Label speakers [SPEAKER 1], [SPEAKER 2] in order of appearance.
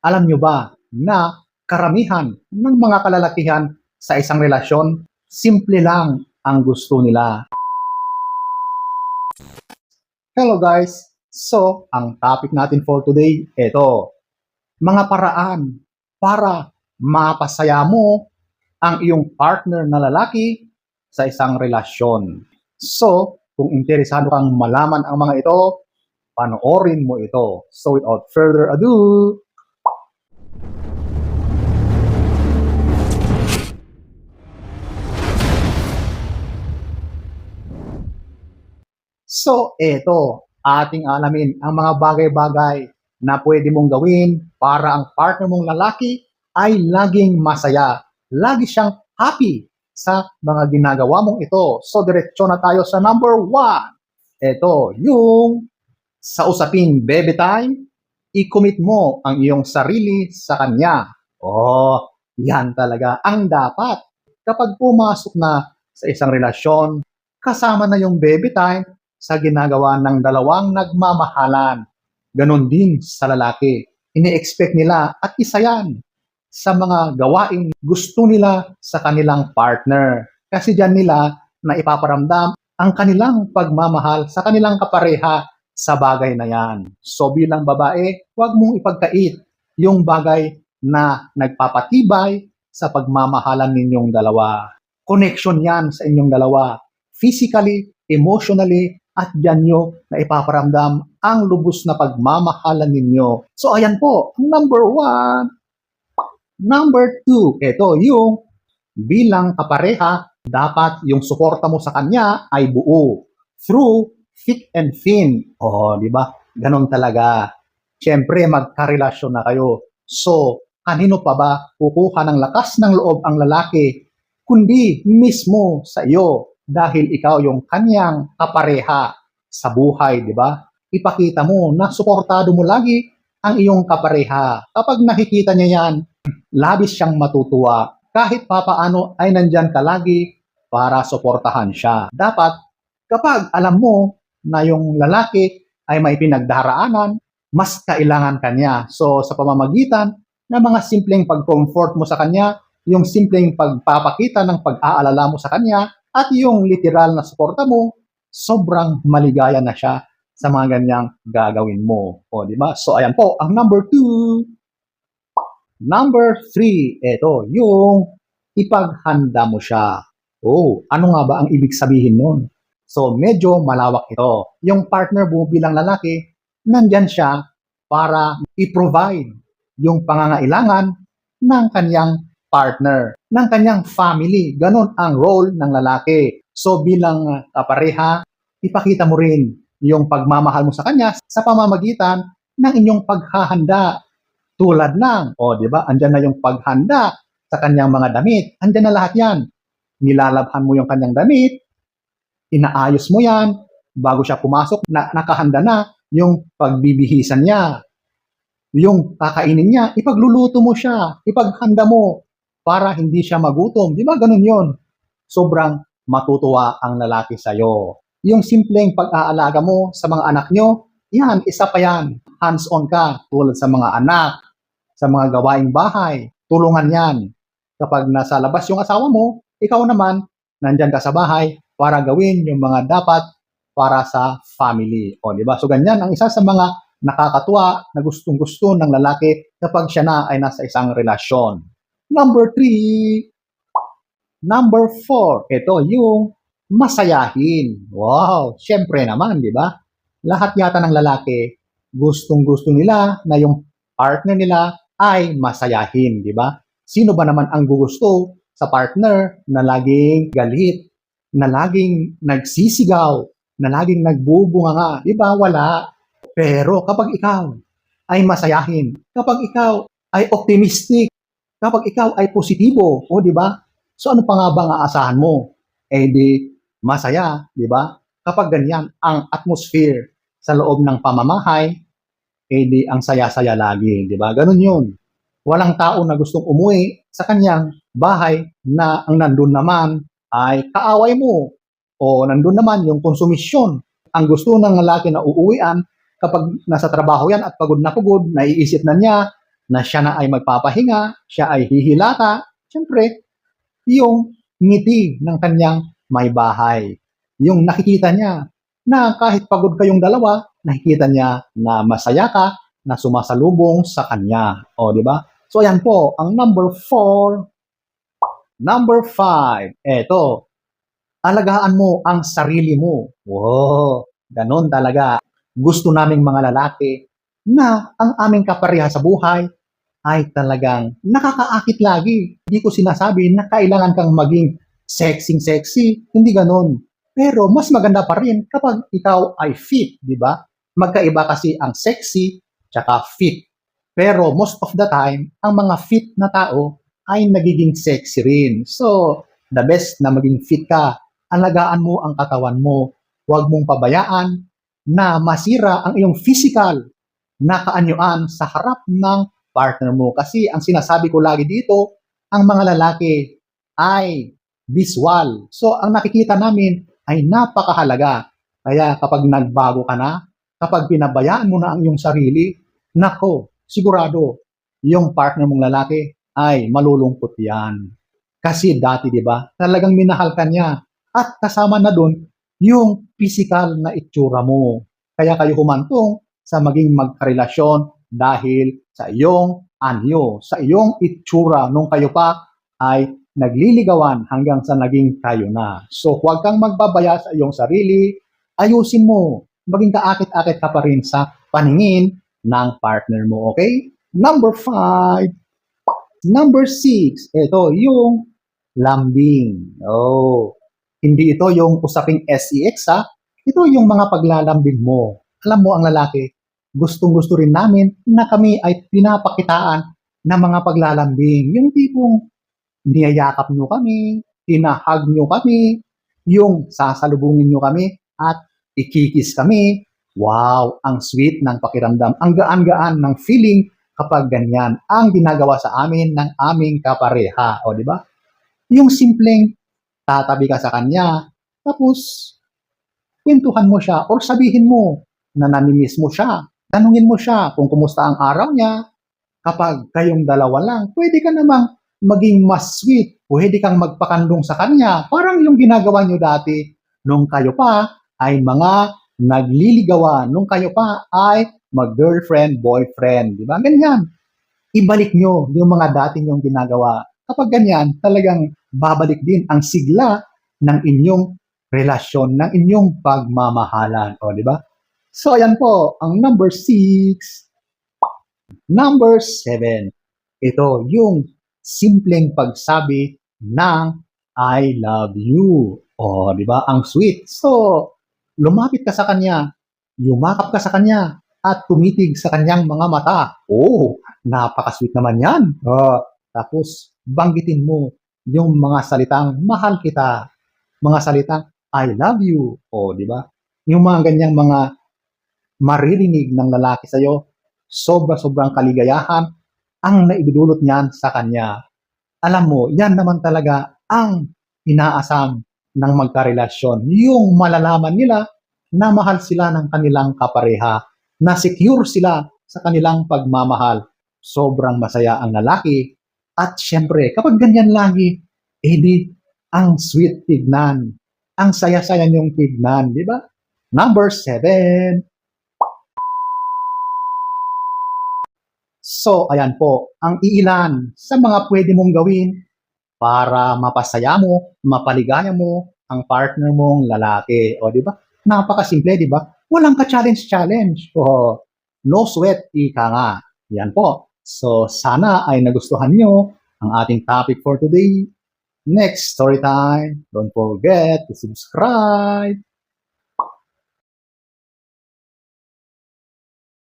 [SPEAKER 1] Alam nyo ba na karamihan ng mga kalalakihan sa isang relasyon, simple lang ang gusto nila. Hello guys! So, ang topic natin for today, ito. Mga paraan para mapasaya mo ang iyong partner na lalaki sa isang relasyon. So, kung interesado kang malaman ang mga ito, panoorin mo ito. So, without further ado, So, eto, ating alamin ang mga bagay-bagay na pwede mong gawin para ang partner mong lalaki ay laging masaya. Lagi siyang happy sa mga ginagawa mong ito. So, diretso na tayo sa number one. Ito, yung sa usaping baby time, i-commit mo ang iyong sarili sa kanya. Oh, yan talaga ang dapat. Kapag pumasok na sa isang relasyon, kasama na yung baby time, sa ginagawa ng dalawang nagmamahalan. Ganon din sa lalaki. Ini-expect nila at isa yan sa mga gawaing gusto nila sa kanilang partner. Kasi diyan nila na ipaparamdam ang kanilang pagmamahal sa kanilang kapareha sa bagay na yan. So bilang babae, huwag mong ipagkait yung bagay na nagpapatibay sa pagmamahalan ninyong dalawa. Connection yan sa inyong dalawa. Physically, emotionally, at diyan nyo na ipaparamdam ang lubos na pagmamahalan ninyo. So ayan po, number one. Number two, ito yung bilang kapareha, dapat yung suporta mo sa kanya ay buo. Through thick and thin. Oh, di ba? Ganon talaga. Siyempre, magkarelasyon na kayo. So, kanino pa ba kukuha ng lakas ng loob ang lalaki, kundi mismo sa iyo dahil ikaw yung kanyang kapareha sa buhay, di ba? Ipakita mo na suportado mo lagi ang iyong kapareha. Kapag nakikita niya yan, labis siyang matutuwa. Kahit papaano ay nandyan ka lagi para suportahan siya. Dapat, kapag alam mo na yung lalaki ay may pinagdaraanan, mas kailangan kanya. So, sa pamamagitan ng mga simpleng pag-comfort mo sa kanya, yung simpleng pagpapakita ng pag-aalala mo sa kanya, at yung literal na suporta mo, sobrang maligaya na siya sa mga ganyang gagawin mo. O, di ba? So, ayan po, ang number two. Number three, ito, yung ipaghanda mo siya. Oh, ano nga ba ang ibig sabihin nun? So, medyo malawak ito. Yung partner mo bilang lalaki, nandyan siya para i-provide yung pangangailangan ng kanyang partner, ng kanyang family. Ganon ang role ng lalaki. So bilang uh, kapareha, ipakita mo rin yung pagmamahal mo sa kanya sa pamamagitan ng inyong paghahanda. Tulad ng, o oh, di ba, andyan na yung paghanda sa kanyang mga damit. Andyan na lahat yan. Nilalabhan mo yung kanyang damit, inaayos mo yan, bago siya pumasok, na, nakahanda na yung pagbibihisan niya. Yung kakainin niya, ipagluluto mo siya, ipaghanda mo para hindi siya magutom. Di ba ganun yon? Sobrang matutuwa ang lalaki sa'yo. Yung simpleng pag-aalaga mo sa mga anak nyo, yan, isa pa yan. Hands-on ka tulad sa mga anak, sa mga gawaing bahay. Tulungan yan. Kapag nasa labas yung asawa mo, ikaw naman, nandyan ka sa bahay para gawin yung mga dapat para sa family. O, di ba? So, ganyan ang isa sa mga nakakatuwa na gustong-gusto ng lalaki kapag siya na ay nasa isang relasyon. Number three, number four, ito yung masayahin. Wow, syempre naman, di ba? Lahat yata ng lalaki, gustong-gusto nila na yung partner nila ay masayahin, di ba? Sino ba naman ang gugusto sa partner na laging galit, na laging nagsisigaw, na laging nagbubunga nga, di ba? Wala. Pero kapag ikaw ay masayahin, kapag ikaw ay optimistic, kapag ikaw ay positibo, o di ba? So ano pa nga ba ang aasahan mo? Eh di masaya, di ba? Kapag ganyan ang atmosphere sa loob ng pamamahay, eh di ang saya-saya lagi, di ba? Ganun yun. Walang tao na gustong umuwi sa kanyang bahay na ang nandun naman ay kaaway mo o nandun naman yung konsumisyon. Ang gusto ng lalaki na uuwian kapag nasa trabaho yan at pagod na pagod, naiisip na niya na siya na ay magpapahinga, siya ay hihilata, syempre, yung ngiti ng kanyang may bahay. Yung nakikita niya na kahit pagod kayong dalawa, nakikita niya na masaya ka, na sumasalubong sa kanya. O, di ba? So, ayan po, ang number four. Number five, eto, alagaan mo ang sarili mo. Wow, ganon talaga. Gusto naming mga lalaki na ang aming kapareha sa buhay ay talagang nakakaakit lagi. Hindi ko sinasabi na kailangan kang maging sexy-sexy. Hindi ganon. Pero mas maganda pa rin kapag ikaw ay fit, di ba? Magkaiba kasi ang sexy tsaka fit. Pero most of the time, ang mga fit na tao ay nagiging sexy rin. So, the best na maging fit ka, alagaan mo ang katawan mo. Huwag mong pabayaan na masira ang iyong physical na kaanyuan sa harap ng partner mo. Kasi ang sinasabi ko lagi dito, ang mga lalaki ay visual. So, ang nakikita namin ay napakahalaga. Kaya kapag nagbago ka na, kapag pinabayaan mo na ang iyong sarili, nako, sigurado, yung partner mong lalaki ay malulungkot yan. Kasi dati, di ba, talagang minahal ka niya. At kasama na doon, yung physical na itsura mo. Kaya kayo humantong sa maging magkarelasyon dahil sa iyong anyo, sa iyong itsura nung kayo pa ay nagliligawan hanggang sa naging kayo na. So, huwag kang magbabaya sa iyong sarili, ayusin mo, maging kaakit-akit ka pa rin sa paningin ng partner mo, okay? Number five, number six, ito yung lambing. Oh, hindi ito yung usaping SEX ha, ito yung mga paglalambing mo. Alam mo ang lalaki, gustong-gusto rin namin na kami ay pinapakitaan ng mga paglalambing. Yung tipong niyayakap nyo kami, tinahag nyo kami, yung sasalubungin nyo kami at ikikis kami. Wow, ang sweet ng pakiramdam. Ang gaan-gaan ng feeling kapag ganyan ang ginagawa sa amin ng aming kapareha. O, di ba? Yung simpleng tatabi ka sa kanya, tapos kwentuhan mo siya or sabihin mo na namimiss mo siya. Tanungin mo siya kung kumusta ang araw niya. Kapag kayong dalawa lang, pwede ka namang maging mas sweet. Pwede kang magpakandong sa kanya. Parang yung ginagawa nyo dati nung kayo pa ay mga nagliligawan. Nung kayo pa ay mag-girlfriend, boyfriend. Di ba? Ganyan. Ibalik nyo yung mga dati nyong ginagawa. Kapag ganyan, talagang babalik din ang sigla ng inyong relasyon, ng inyong pagmamahalan. O, di ba? So, ayan po, ang number six. Number seven. Ito, yung simpleng pagsabi ng I love you. O, di ba? Ang sweet. So, lumapit ka sa kanya, yumakap ka sa kanya, at tumitig sa kanyang mga mata. Oh, napaka-sweet naman yan. Oh, tapos, banggitin mo yung mga salitang mahal kita. Mga salitang I love you. O, di ba? Yung mga ganyang mga maririnig ng lalaki sa'yo, sobra-sobrang kaligayahan ang naibidulot niyan sa kanya. Alam mo, yan naman talaga ang inaasam ng magkarelasyon. Yung malalaman nila na mahal sila ng kanilang kapareha, na secure sila sa kanilang pagmamahal. Sobrang masaya ang lalaki. At syempre, kapag ganyan lagi, eh di, ang sweet tignan. Ang saya-saya niyong tignan, di ba? Number seven. So, ayan po, ang iilan sa mga pwede mong gawin para mapasaya mo, mapaligaya mo ang partner mong lalaki. O, di ba? Napakasimple, di ba? Walang ka-challenge-challenge. O, no sweat, ika nga. Yan po. So, sana ay nagustuhan nyo ang ating topic for today. Next story time. Don't forget to subscribe.